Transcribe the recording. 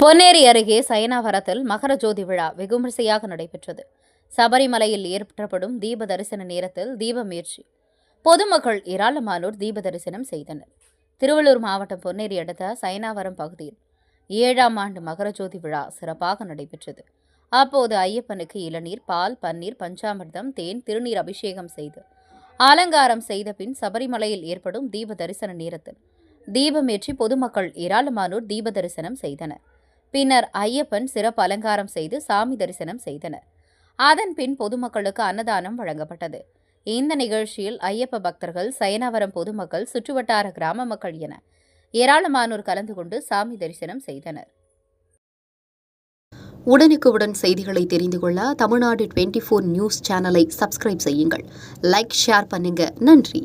பொன்னேரி அருகே சயனாவரத்தில் மகர ஜோதி விழா வெகுவிமரிசையாக நடைபெற்றது. சபரிமலையில் ஏற்படப்படும் தீப தரிசன நேரத்தில் தீபமுயற்சி பொதுமக்கள் ஏராளமானோர் தீப தரிசனம் செய்தனர். திருவள்ளூர் மாவட்டம் பொன்னேரி அடுத்த சயனாவரம் பகுதியில் ஏழாம் ஆண்டு மகர ஜோதி விழா சிறப்பாக நடைபெற்றது. அப்போது ஐயப்பனுக்கு இளநீர் பால் பன்னீர் பஞ்சாமிர்தம் தேன் திருநீர் அபிஷேகம் செய்து அலங்காரம் செய்த பின் சபரிமலையில் ஏற்படும் தீப தரிசன நேரத்தில் தீபமேற்றி பொதுமக்கள் ஏராளமானோர் தீப தரிசனம் செய்தனர். பின்னர் ஐயப்பன் சிறப்பு அலங்காரம் செய்து சாமி தரிசனம் செய்தனர். அதன் பின் பொதுமக்களுக்கு அன்னதானம் வழங்கப்பட்டது. இந்த நிகழ்ச்சியில் ஐயப்ப பக்தர்கள் சயனாவரம் பொதுமக்கள் சுற்றுவட்டார கிராம மக்கள் என ஏராளமானோர் கலந்து கொண்டு சாமி தரிசனம் செய்தனர். உடனுக்குடன் செய்திகளை தெரிந்து கொள்ள தமிழ்நாடு டுவெண்ட்டி ஃபோர் நியூஸ் சேனலை சப்ஸ்கிரைப் செய்யுங்கள். லைக் ஷேர் பண்ணுங்க. நன்றி.